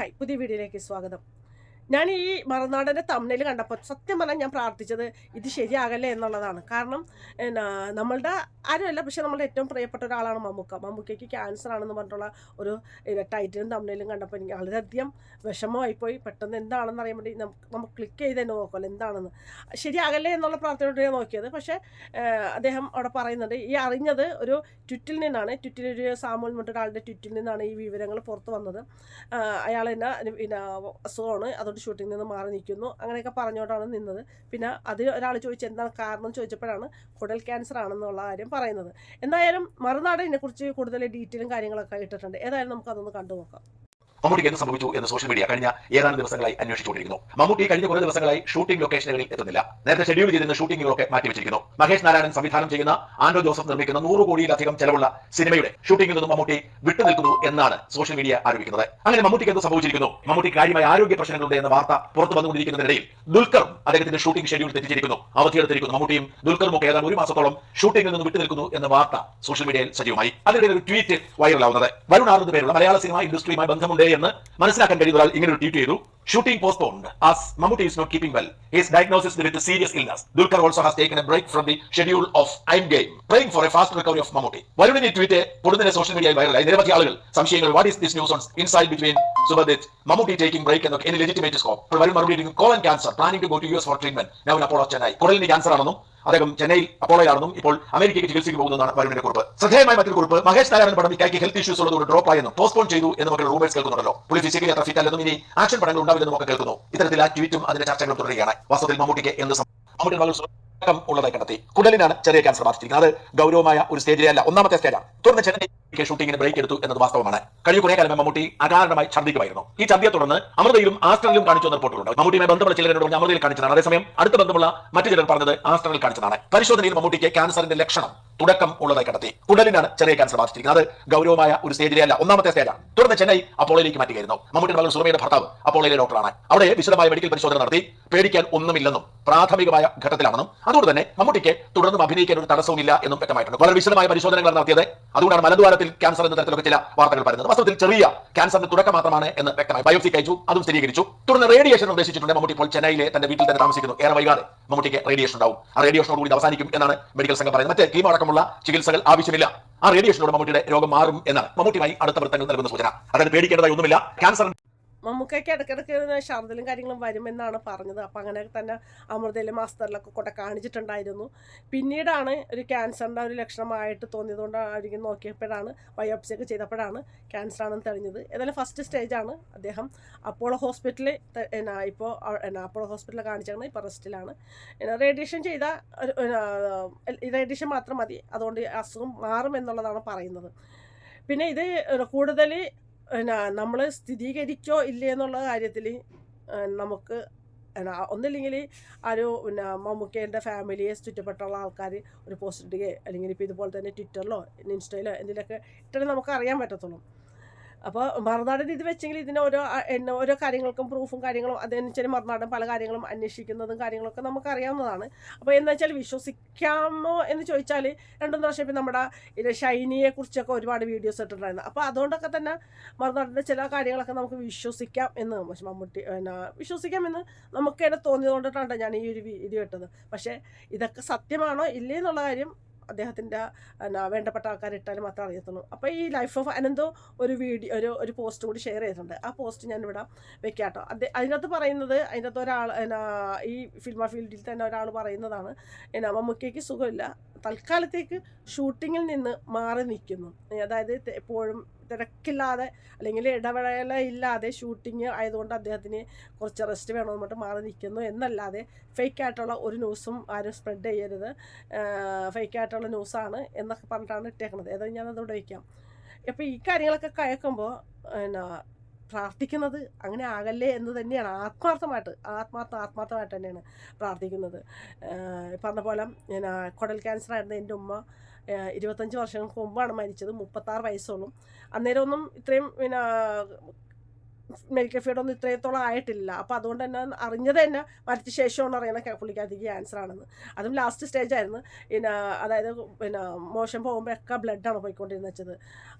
Hi പുതിയ വീഡിയോയിലേക്ക് സ്വാഗതം. ഞാൻ ഈ മറുനാടന്റെ തമ്മിൽ കണ്ടപ്പോൾ സത്യം പറഞ്ഞാൽ ഞാൻ പ്രാർത്ഥിച്ചത് ഇത് ശരിയാകല്ലേ എന്നുള്ളതാണ്. കാരണം എന്നാ നമ്മളുടെ ആരുമല്ല പക്ഷേ നമ്മളുടെ ഏറ്റവും പ്രിയപ്പെട്ട ഒരാളാണ് മമ്മൂക്ക. മമ്മൂക്കയ്ക്ക് ക്യാൻസർ ആണെന്ന് പറഞ്ഞിട്ടുള്ള ഒരു ടൈറ്റിലും തമ്മിലും കണ്ടപ്പോൾ എനിക്ക് വളരെയധികം വിഷമമായിപ്പോയി പെട്ടെന്ന് എന്താണെന്ന് അറിയാൻ വേണ്ടി നമുക്ക് നമുക്ക് ക്ലിക്ക് ചെയ്ത് തന്നെ നോക്കുമല്ലോ എന്താണെന്ന്. ശരിയാകല്ലേ എന്നുള്ള പ്രാർത്ഥനയോട് ഞാൻ നോക്കിയത്. പക്ഷേ അദ്ദേഹം അവിടെ പറയുന്നുണ്ട് ഈ അറിഞ്ഞത് ഒരു ട്വിറ്റിൽ നിന്നാണ്. ട്വിറ്റിൽ ഒരു സാമൂൽ ഒരാളുടെ ട്വിറ്റിൽ നിന്നാണ് ഈ വിവരങ്ങൾ പുറത്ത് വന്നത്. അയാൾ തന്നെ പിന്നെ അസുഖമാണ് അതുകൊണ്ട് ഷൂട്ടിങ്ങിൽ നിന്ന് മാറി നിൽക്കുന്നു. അങ്ങനെയൊക്കെ പറഞ്ഞുകൊണ്ടാണ് നിന്നത്. പിന്നെ അതിൽ ഒരാൾ ചോദിച്ചു എന്താണ് കാരണം ചോദിച്ചപ്പോഴാണ് കുടൽ ക്യാൻസർ ആണെന്നുള്ള കാര്യം പറയുന്നത്. എന്തായാലും മറുനാടനെക്കുറിച്ച് കൂടുതൽ ഡീറ്റെയിലും കാര്യങ്ങളൊക്കെ ഇട്ടിട്ടുണ്ട്. ഏതായാലും നമുക്ക് അതൊന്ന് കണ്ടു നോക്കാം മമ്മൂട്ടിക്ക് എന്ത് സംഭവിച്ചു എന്ന് സോഷ്യൽ മീഡിയ കഴിഞ്ഞ ഏതാനും ദിവസങ്ങളായി അന്വേഷിച്ചുകൊണ്ടിരിക്കുന്നു. മമ്മൂട്ടി കഴിഞ്ഞ കുറേ ദിവസങ്ങളായി ഷൂട്ടിംഗ് ലൊക്കേഷനുകളിൽ എത്തുന്നില്ല. നേരത്തെ ഷെഡ്യൂൾ ചെയ്തിരുന്ന ഷൂട്ടിംഗുകളൊക്കെ മാറ്റിവെച്ചിരിക്കുന്നു. മഹേഷ് നാരായണൻ സംവിധാനം ചെയ്യുന്ന ആൻഡ്രോ ജോസഫ് നിർമ്മിക്കുന്ന നൂറ് കോടിയിലധികം ചെലവുള്ള സിനിമയുടെ ഷൂട്ടിംഗിൽ നിന്നും മമ്മൂട്ടി വിട്ടുനിൽക്കുന്നു എന്നാണ് സോഷ്യൽ മീഡിയ ആരോപിക്കുന്നത് അങ്ങനെ മമ്മൂട്ടിക്ക് എന്ത് സംഭവിച്ചിരിക്കുന്നു? മമ്മൂട്ടി കാര്യമായ ആരോഗ്യ പ്രശ്നങ്ങളുണ്ട് എന്ന വാർത്ത പുറത്തു വന്നുകൊണ്ടിരിക്കുന്നതിനിടയിൽ ദുൽഖറും അദ്ദേഹത്തിന്റെ ഷൂട്ടിംഗ് ഷെഡ്യൂൾ തെറ്റിച്ചിരിക്കുന്നു. അവധിയെടുത്തിരിക്കുന്നു. മമ്മൂട്ടിയും ദുൽഖറും ഒക്കെ ഏതാണ്ട് ഒരു മാസത്തോളം ഷൂട്ടിംഗിൽ നിന്ന് വിട്ടുനിൽക്കുന്നു എന്ന വാർത്ത സോഷ്യൽ മീഡിയയിൽ സജീവമായി. അതിനിടെ ഒരു ട്വീറ്റ് വൈറലാവുന്നത് എന്ന പേരുള്ള മലയാള സിനിമ ഇൻഡസ്ട്രിയുമായി ബന്ധമുണ്ട് എന്ന് മനസ്സിലാക്കാൻ കഴിയുന്ന ഒരാൾ ഇങ്ങനെ ഒരു ട്വീറ്റ് ചെയ്തു. Shooting postponed as Mammootty is not keeping well. His diagnosis with a serious illness. Dulkar also has taken a break from the schedule of i'm game praying for a fast recovery of Mammootty വരുണിന് tweet പൊടുന്നതിനെ social മീഡിയയിൽ വൈറലായി നിരവധി ആളുകൾ സംശയങ്ങൾ what is this news on inside between സുബദിത് Mammootty taking break എന്നൊക്കെ any legitimate scope ഇപ്പോൾ വരുൺ മറുപടി colon cancer planning to go to U S for treatment now Apollo Chennai കുടലിന് cancer ആണെന്നും അദ്ദേഹം ചെന്നൈയിൽ അപ്പോളോയിലാണെന്നും ഇപ്പോൾ അമേരിക്കയ്ക്ക് ചികിത്സയ്ക്ക് പോകുന്നതാണ് വരുണിന്റെ കുറിപ്പ്. ശ്രദ്ധേയമായ മറ്റൊരു കുറിപ്പ് മഹേഷ് നാരായണൻ പടം ഇക്കായ്ക്ക് ഹെൽത്ത് ഇഷ്യൂസ് ഉള്ളതുകൊണ്ട് ഡ്രോപ്പ് ആയെന്നും പോസ്റ്റ്പോൺ ചെയ്തു എന്ന് നമുക്ക് റൂമേഴ്സ് കേൾക്കുന്നുണ്ടല്ലോ. പുള്ളി ഫിസിക്കലി അത്ര ഫിറ്റ് അല്ലെന്നും ഇനി ആക്ഷൻ പടങ്ങൾ ഉണ്ടാവില്ലെന്നും ഒക്കെ കേൾക്കുന്നു. ഇത്തരത്തിൽ ആ ട്വീറ്റും അതിന്റെ ചർച്ചകളും തുടരുകയാണ്. വാസ്തവത്തിൽ മമ്മൂട്ടിക്ക് എന്ത് സം- മമ്മൂട്ടി മകൾ സുഖം ഉള്ളതായി കണ്ടെത്തി. കുടലിനാണ് ചെറിയ ക്യാൻസർ ബാധിച്ചിരിക്കുന്നത്. അത് ഗൗരവമായ ഒരു സ്റ്റേജിലല്ല ഒന്നാമത്തെ സ്റ്റേജാണ് തുടർന്ന് ചെന്നൈ ഷൂട്ടിങ്ങിന് ബ്രേക്ക് എടുത്തു എന്നത് വാസ്തവമാണ്. കഴിഞ്ഞ കുറെ കാലം മമ്മൂട്ടി അകാരണമായി ഛർദ്ദിക്കുമായിരുന്നു ഈ ഛർദ്ദിയെ തുടർന്ന് അമൃതയിലും ആസ്റ്ററിലും കാണിച്ചു വന്ന റിപ്പോർട്ടുകളുണ്ട്. മമ്മൂട്ടിയുമായി ബന്ധമുള്ള ചിലരോട് അമൃതയിൽ കാണിച്ചതാണ്. അതേസമയം അടുത്ത ബന്ധമുള്ള മറ്റു ചിലർ പറഞ്ഞത് ആസ്റ്ററിൽ കാണിച്ചതാണ്. പരിശോധനയിൽ മമ്മൂട്ടിക്ക് ക്യാൻസറിന്റെ ലക്ഷണം തുടക്കം ഉള്ളതായി കണ്ടെത്തി. കുടലിനാണ് ചെറിയ ക്യാൻസർ ബാധിച്ചിരിക്കുന്നത്. അത് ഗൗരവമായ ഒരു സ്റ്റേജിലെ അല്ല ഒന്നാമത്തെ സ്റ്റേജാണ് തുടർന്ന് ചെന്നൈ അപ്പോളയിലേക്ക് മാറ്റുകയായിരുന്നു. മമ്മൂട്ടിയുടെ മകൾ സുറമയുടെ ഭർത്താവ് അപ്പോളയിലെ ഡോക്ടറാണ് അവിടെ വിശദമായ മെഡിക്കൽ പരിശോധന നടത്തി. പേടിക്കാൻ ഒന്നുമില്ലെന്നും പ്രാഥമികമായ ഘട്ടത്തിലാണെന്നും അതുകൊണ്ട് തന്നെ മമ്മൂട്ടിക്ക് തുടർന്നും അഭിനയിക്കാൻ ഒരു തടസ്സവുമില്ല എന്നും വ്യക്തമായിട്ടുണ്ട്. വളരെ വിശദമായ പരിശോധനകൾ നടത്തിയത്. അതുകൊണ്ടാണ് മലദ്വാരത്തിൽ ക്യാൻസർ എന്ന തരത്തിലൊക്കെ ചില വാർത്തകൾ പറയുന്നത് വാസ്തവത്തിൽ ചെറിയ ക്യാൻസറിന്റെ തുടക്കം മാത്രമാണ് എന്ന് വ്യക്തമായി. ബയോപ്സി കഴിച്ചു അതും സ്ഥിരീകരിച്ചു. തുടർന്ന് റേഡിയേഷൻ നിർദ്ദേശിച്ചിട്ടുണ്ട്. മമ്മൂട്ടി ഇപ്പോൾ ചെന്നൈയിലെ തന്റെ വീട്ടിൽ തന്നെ താമസിക്കുന്നു. ഏറെ വൈകാതെ മമ്മൂട്ടിക്ക് റേഡിയേഷൻ ഉണ്ടാവും. ആ റേഡിയേഷനോട് കൂടി അവസാനിക്കും എന്നാണ് മെഡിക്കൽ സംഘം പറയുന്നത്. മറ്റേ കീമോ അടക്കമുള്ള ചികിത്സകൾ ആവശ്യമില്ല. ആ റേഡിയേഷനോട് മമ്മൂട്ടിയുടെ രോഗം മാറും എന്നാണ് മമ്മൂട്ടിയുമായി അടുത്ത വൃത്തങ്ങൾ നൽകുന്ന സൂചന. അതായത് പേടിക്കേണ്ടതായി ഒന്നുമില്ല. ക്യാൻസർ മമ്മൂക്കയ്ക്ക് ഇടയ്ക്കിടയ്ക്ക് ശാന്തലും കാര്യങ്ങളും വരുമെന്നാണ് പറഞ്ഞത്. അപ്പം അങ്ങനെ തന്നെ അമൃതയിലെ മാസ്റ്ററിലൊക്കെ കൂടെ കാണിച്ചിട്ടുണ്ടായിരുന്നു. പിന്നീടാണ് ഒരു ക്യാൻസറിന്റെ ഒരു ലക്ഷണമായിട്ട് തോന്നിയതുകൊണ്ട് തോന്നിയതുകൊണ്ടായിരിക്കും നോക്കിയപ്പോഴാണ് ബയോപ്സി ഒക്കെ ചെയ്തപ്പോഴാണ് ക്യാൻസർ ആണെന്ന് തെളിഞ്ഞത്. ഏതായാലും ഫസ്റ്റ് സ്റ്റേജാണ് അദ്ദേഹം അപ്പോളോ ഹോസ്പിറ്റലിൽ എന്നാ ഇപ്പോൾ എന്നാ അപ്പോളോ ഹോസ്പിറ്റലിൽ കാണിച്ചാണ് ഇപ്പോൾ റെസ്റ്റിലാണ്. റേഡിയേഷൻ ചെയ്ത റേഡിയേഷൻ മാത്രം മതി. അതുകൊണ്ട് അസുഖം മാറും എന്നുള്ളതാണ് പറയുന്നത്. പിന്നെ ഇത് കൂടുതൽ പിന്നെ നമ്മൾ സ്ഥിരീകരിച്ചോ ഇല്ലേ എന്നുള്ള കാര്യത്തിൽ നമുക്ക് ഒന്നില്ലെങ്കിൽ ആ ഒരു പിന്നെ മമ്മൂക്കേന്റെ ഫാമിലിയെ ചുറ്റപ്പെട്ടുള്ള ആൾക്കാർ ഒരു പോസ്റ്റ് ഇടുകയോ അല്ലെങ്കിൽ ഇപ്പോൾ ഇതുപോലെ തന്നെ ട്വിറ്ററിലോ ഇൻസ്റ്റയിലോ എന്തിലൊക്കെ ഇട്ടാലേ നമുക്ക് അറിയാൻ പറ്റത്തുള്ളൂ. അപ്പോൾ മറുനാടൻ ഇത് വെച്ചെങ്കിൽ ഇതിന് ഓരോ എണ്ണ ഓരോ കാര്യങ്ങൾക്കും പ്രൂഫും കാര്യങ്ങളും അതനുസരിച്ച് മറുനാടൻ പല കാര്യങ്ങളും അന്വേഷിക്കുന്നതും കാര്യങ്ങളൊക്കെ നമുക്കറിയാവുന്നതാണ്. അപ്പോൾ എന്ന് വെച്ചാൽ വിശ്വസിക്കാമോ എന്ന് ചോദിച്ചാൽ രണ്ടു വർഷം ഇപ്പം നമ്മുടെ ഷൈനിയെ കുറിച്ചൊക്കെ ഒരുപാട് വീഡിയോസ് ഇട്ടിട്ടുണ്ടായിരുന്നു. അപ്പോൾ അതുകൊണ്ടൊക്കെ തന്നെ മറുനാടിന്റെ ചില കാര്യങ്ങളൊക്കെ നമുക്ക് വിശ്വസിക്കാം എന്ന് പക്ഷെ മമ്മൂട്ടി പിന്നെ വിശ്വസിക്കാമെന്ന് നമുക്ക് തന്നെ തോന്നിയതുകൊണ്ടിട്ടാണ് ഞാൻ ഈ ഒരു വീഡിയോ ഇട്ടത്. പക്ഷേ ഇതൊക്കെ സത്യമാണോ ഇല്ലേ എന്നുള്ള കാര്യം അദ്ദേഹത്തിന്റെ വേണ്ടപ്പെട്ട ആൾക്കാർ ഇട്ടാലും മാത്രമേ അറിയത്തുള്ളൂ. അപ്പോൾ ഈ ലൈഫ് ഓഫ് അനന്തോ ഒരു വീഡിയോ ഒരു ഒരു പോസ്റ്റ് കൂടി ഷെയർ ചെയ്തിട്ടുണ്ട്. ആ പോസ്റ്റ് ഞാനിവിടെ വെക്കാം കേട്ടോ അത് അതിനകത്ത് പറയുന്നത് അതിനകത്ത് ഒരാൾ ഈ ഫിൽമ ഫീൽഡിൽ തന്നെ ഒരാൾ പറയുന്നതാണ് എന്നാ മമ്മൂക്കയ്ക്ക് സുഖമില്ല. തൽക്കാലത്തേക്ക് ഷൂട്ടിങ്ങിൽ നിന്ന് മാറി നിൽക്കുന്നു. അതായത് എപ്പോഴും തിരക്കില്ലാതെ അല്ലെങ്കിൽ ഇടവേള ഇല്ലാതെ ഷൂട്ടിങ് ആയതുകൊണ്ട് അദ്ദേഹത്തിന് കുറച്ച് റെസ്റ്റ് വേണമെന്ന് പറഞ്ഞിട്ട് മാറി നിൽക്കുന്നു. എന്നല്ലാതെ ഫേക്ക് ആയിട്ടുള്ള ഒരു ന്യൂസും ആരും സ്പ്രെഡ് ചെയ്യരുത്. ഫേക്ക് ആയിട്ടുള്ള ന്യൂസാണ് എന്നൊക്കെ പറഞ്ഞിട്ടാണ് ഇട്ടേക്കുന്നത്. ഏതായാലും ഞാനതോടെ വയ്ക്കാം. അപ്പോൾ ഈ കാര്യങ്ങളൊക്കെ കേൾക്കുമ്പോൾ എന്നാ പ്രാർത്ഥിക്കുന്നത് അങ്ങനെ ആകല്ലേ എന്ന് തന്നെയാണ് ആത്മാർത്ഥമായിട്ട് ആത്മാർത്ഥ ആത്മാർത്ഥമായിട്ട് തന്നെയാണ് പ്രാർത്ഥിക്കുന്നത്. പറഞ്ഞ പോലെ ഞാൻ കുടൽ ക്യാൻസർ ആയിരുന്നു എന്റെ ഉമ്മ. ഇരുപത്തഞ്ച് വർഷങ്ങൾക്ക് മുമ്പാണ് മരിച്ചത് മുപ്പത്താറ് വയസ്സുള്ളൂ അന്നേരമൊന്നും ഇത്രയും പിന്നെ മെഡിക്കൽ ഫീൽഡ് ഒന്നും ഇത്രത്തോളം ആയിട്ടില്ല. അപ്പോൾ അതുകൊണ്ട് തന്നെ അറിഞ്ഞത് തന്നെ മരിച്ച ശേഷമാണ് അറിയണ പുള്ളിക്കാരത്തേക്ക് ക്യാൻസർ ആണെന്ന്. അതും ലാസ്റ്റ് സ്റ്റേജ് ആയിരുന്നു. പിന്നെ അതായത് പിന്നെ മോശം പോകുമ്പോഴൊക്കെ ബ്ലഡാണ് പോയിക്കൊണ്ടിരുന്നത് വെച്ചത്.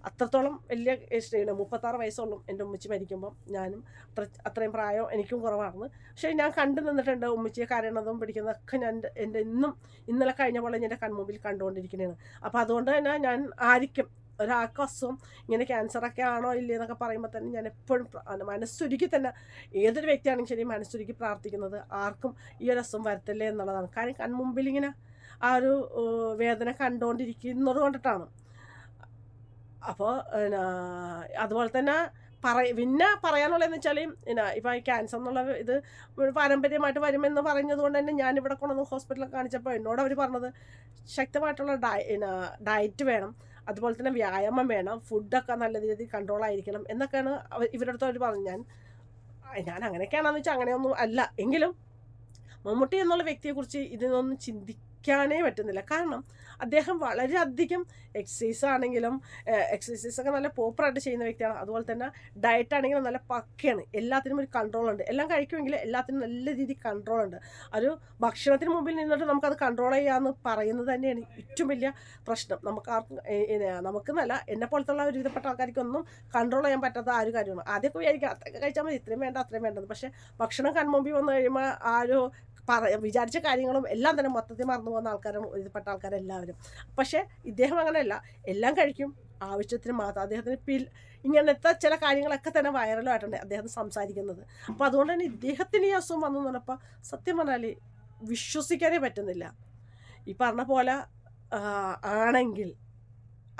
അത്രത്തോളം വലിയ സ്റ്റേജ് മുപ്പത്താറ് വയസ്സുള്ളൂ എന്റെ ഉമ്മച്ചി മരിക്കുമ്പം ഞാനും. അത്ര അത്രയും പ്രായം എനിക്കും കുറവാണെന്ന് പക്ഷേ ഞാൻ കണ്ടു നിന്നിട്ടുണ്ട് ഉമ്മച്ചിയെ കരയണതും പിടിക്കുന്നതൊക്കെ ഞാൻ എന്റെ ഇന്നും ഇന്നലെ കഴിഞ്ഞ പോലെ എന്റെ കൺമുമ്പിൽ കണ്ടുകൊണ്ടിരിക്കുന്നതാണ്. അപ്പോൾ അതുകൊണ്ട് തന്നെ ഞാൻ ആയിരിക്കും ഒരാൾക്ക് അസുഖം ഇങ്ങനെ ക്യാൻസറൊക്കെ ആണോ ഇല്ലേ എന്നൊക്കെ പറയുമ്പോൾ തന്നെ ഞാൻ എപ്പോഴും മനസ്സൊരുക്കി തന്നെ ഏതൊരു വ്യക്തിയാണെങ്കിലും ശരി മനസ്സൊരുക്കി പ്രാർത്ഥിക്കുന്നത് ആർക്കും ഈ ഒരു അസുഖം വരത്തില്ലേ എന്നുള്ളതാണ്. കാര്യം കൺമുമ്പിൽ ഇങ്ങനെ ആ ഒരു വേദന കണ്ടുകൊണ്ടിരിക്കുന്നത് കൊണ്ടിട്ടാണ്. അപ്പോൾ അതുപോലെ തന്നെ പറ പിന്നെ പറയാനുള്ളതെന്ന് വെച്ചാൽ പിന്നെ ഇപ്പോൾ ഈ ക്യാൻസർ എന്നുള്ള ഇത് പാരമ്പര്യമായിട്ട് വരുമെന്ന് പറഞ്ഞത് കൊണ്ട് തന്നെ ഞാൻ ഇവിടെ കൊണ്ടുവന്ന് ഹോസ്പിറ്റലിൽ കാണിച്ചപ്പോൾ എന്നോട് അവർ പറഞ്ഞത് ശക്തമായിട്ടുള്ള ഡയ ഡയറ്റ് വേണം. അതുപോലെ തന്നെ വ്യായാമം വേണം ഫുഡൊക്കെ നല്ല രീതിയിൽ കൺട്രോൾ ആയിരിക്കണം എന്നൊക്കെയാണ് ഇവരുടെ അടുത്ത് അവർ പറഞ്ഞു ഞാൻ ഞാൻ അങ്ങനെയൊക്കെയാണെന്ന് വെച്ചാൽ അങ്ങനെയൊന്നും അല്ല. എങ്കിലും മമ്മൂട്ടി എന്നുള്ള വ്യക്തിയെക്കുറിച്ച് ഇതിനൊന്നും ചിന്തിക്കാനേ പറ്റുന്നില്ല. കാരണം അദ്ദേഹം വളരെയധികം എക്സസൈസ് ആണെങ്കിലും എക്സസൈസ് ഒക്കെ നല്ല പോപ്പറായിട്ട് ചെയ്യുന്ന വ്യക്തിയാണ്. അതുപോലെ തന്നെ ഡയറ്റ് ആണെങ്കിലും നല്ല പക്കയാണ്. എല്ലാത്തിനും ഒരു കൺട്രോൾ ഉണ്ട്. എല്ലാം കഴിക്കുമെങ്കിൽ എല്ലാത്തിനും നല്ല രീതിയിൽ കൺട്രോൾ ഉണ്ട്. ഒരു ഭക്ഷണത്തിന് മുമ്പിൽ നിന്നിട്ട് നമുക്കത് കൺട്രോൾ ചെയ്യാമെന്ന് പറയുന്നത് തന്നെയാണ് ഏറ്റവും വലിയ പ്രശ്നം. നമുക്ക് ആർക്കും ഏ, ഏ, നമുക്ക് നല്ല എന്നെ പോലത്തുള്ള ഒരു വിധപ്പെട്ട ആൾക്കാർക്കൊന്നും കൺട്രോൾ ചെയ്യാൻ പറ്റാത്ത ആ ഒരു കാര്യമാണ്. ആദ്യമൊക്കെ വിചാരിക്കുക അത്രയൊക്കെ കഴിച്ചാൽ മതി ഇത്രയും വേണ്ട അത്രയും വേണ്ടത് പക്ഷേ ഭക്ഷണം കൺമുമ്പിൽ വന്നു കഴിയുമ്പോൾ ആ ഒരു പറ വിചാരിച്ച കാര്യങ്ങളും എല്ലാം തന്നെ മൊത്തത്തിൽ മറന്നു പോകുന്ന ആൾക്കാരും ഇതിൽപ്പെട്ട ആൾക്കാരെല്ലാവരും. പക്ഷേ ഇദ്ദേഹം അങ്ങനെയല്ല. എല്ലാം കഴിക്കും. ആവശ്യത്തിന് മാത്രം. അദ്ദേഹത്തിന് പിൽ ഇങ്ങനത്തെ ചില കാര്യങ്ങളൊക്കെ തന്നെ വൈറലായിട്ടുണ്ട് അദ്ദേഹം സംസാരിക്കുന്നത്. അപ്പോൾ അതുകൊണ്ട് തന്നെ ഇദ്ദേഹത്തിന് ഈ അസുഖം വന്നു പറഞ്ഞപ്പോൾ സത്യം പറഞ്ഞാൽ വിശ്വസിക്കാനേ പറ്റുന്നില്ല. ഈ പറഞ്ഞ പോലെ ആണെങ്കിൽ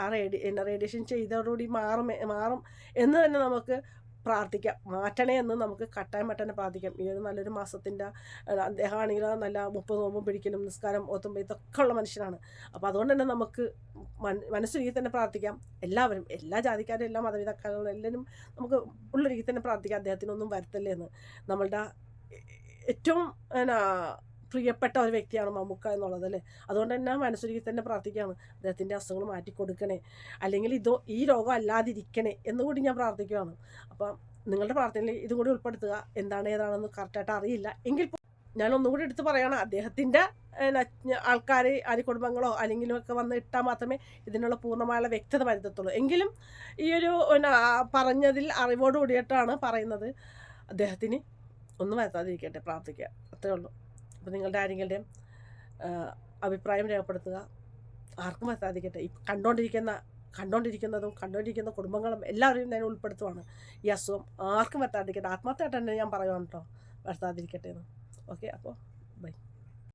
ആ റേഡി റേഡിയേഷൻ ചെയ്തതോടുകൂടി മാറും മാറും എന്ന് തന്നെ നമുക്ക് പ്രാർത്ഥിക്കാം. മാറ്റണേ എന്ന് നമുക്ക് കട്ടായം മട്ടനെ പ്രാർത്ഥിക്കാം. ഈ ഒരു നല്ലൊരു മാസത്തിന്റെ അദ്ദേഹമാണെങ്കിൽ നല്ല മുപ്പത് നോമ്പും പിടിക്കലും നിസ്കാരം ഓത്തുമ്പോൾ ഇതൊക്കെ ഉള്ള മനുഷ്യനാണ്. അപ്പോൾ അതുകൊണ്ട് തന്നെ നമുക്ക് മനസ്സ് രീതിയിൽ തന്നെ പ്രാർത്ഥിക്കാം. എല്ലാവരും എല്ലാ ജാതിക്കാരും എല്ലാ മതവിധക്കാരും എല്ലാവരും നമുക്ക് ഉള്ള രീതിയിൽ തന്നെ പ്രാർത്ഥിക്കാം. അദ്ദേഹത്തിനൊന്നും വരുത്തല്ലേ എന്ന്. നമ്മളുടെ ഏറ്റവും എന്നാ പ്രിയപ്പെട്ട ഒരു വ്യക്തിയാണ് മമ്മൂക്ക എന്നുള്ളത് അല്ലേ? അതുകൊണ്ട് തന്നെ മനസ്സൊരുക്കി തന്നെ പ്രാർത്ഥിക്കുകയാണ്. അദ്ദേഹത്തിന്റെ അസുഖങ്ങൾ മാറ്റിക്കൊടുക്കണേ അല്ലെങ്കിൽ ഇതോ ഈ രോഗം അല്ലാതിരിക്കണേ എന്നുകൂടി ഞാൻ പ്രാർത്ഥിക്കുകയാണ്. അപ്പം നിങ്ങളുടെ പ്രാർത്ഥനയിൽ ഇതുകൂടി ഉൾപ്പെടുത്തുക. എന്താണ് ഏതാണെന്ന് കറക്റ്റായിട്ട് അറിയില്ല. എങ്കിൽ ഞാൻ ഒന്നുകൂടി എടുത്ത് പറയണം. അദ്ദേഹത്തിന്റെ ആൾക്കാർ ആര് കുടുംബങ്ങളോ അല്ലെങ്കിലും ഒക്കെ വന്ന് ഇട്ടാൽ മാത്രമേ ഇതിനുള്ള പൂർണമായുള്ള വ്യക്തത വരുത്തത്തുള്ളൂ. എങ്കിലും ഈ ഒരു പറഞ്ഞതിൽ അറിവോട് കൂടിയിട്ടാണ് പറയുന്നത്. അദ്ദേഹത്തിന് ഒന്നും വരുത്താതിരിക്കട്ടെ പ്രാർത്ഥിക്കുക. അത്രേ ഉള്ളൂ. അപ്പോൾ നിങ്ങളുടെ ആരെങ്കിലും അഭിപ്രായം രേഖപ്പെടുത്തുക. ആർക്കും സാധിക്കട്ടെ. ഈ കണ്ടുകൊണ്ടിരിക്കുന്ന കണ്ടുകൊണ്ടിരിക്കുന്നതും കണ്ടുകൊണ്ടിരിക്കുന്ന കുടുംബങ്ങളും എല്ലാവരെയും ഞാൻ ഉൾപ്പെടുത്തുവാണ്. ഈ അസുഖം ആർക്കും വരുത്താതിരിക്കട്ടെ ആത്മാർത്ഥമായിട്ട് തന്നെ ഞാൻ പറയുവാണ് കേട്ടോ. വരുത്താതിരിക്കട്ടെ എന്ന്. ഓക്കെ അപ്പോൾ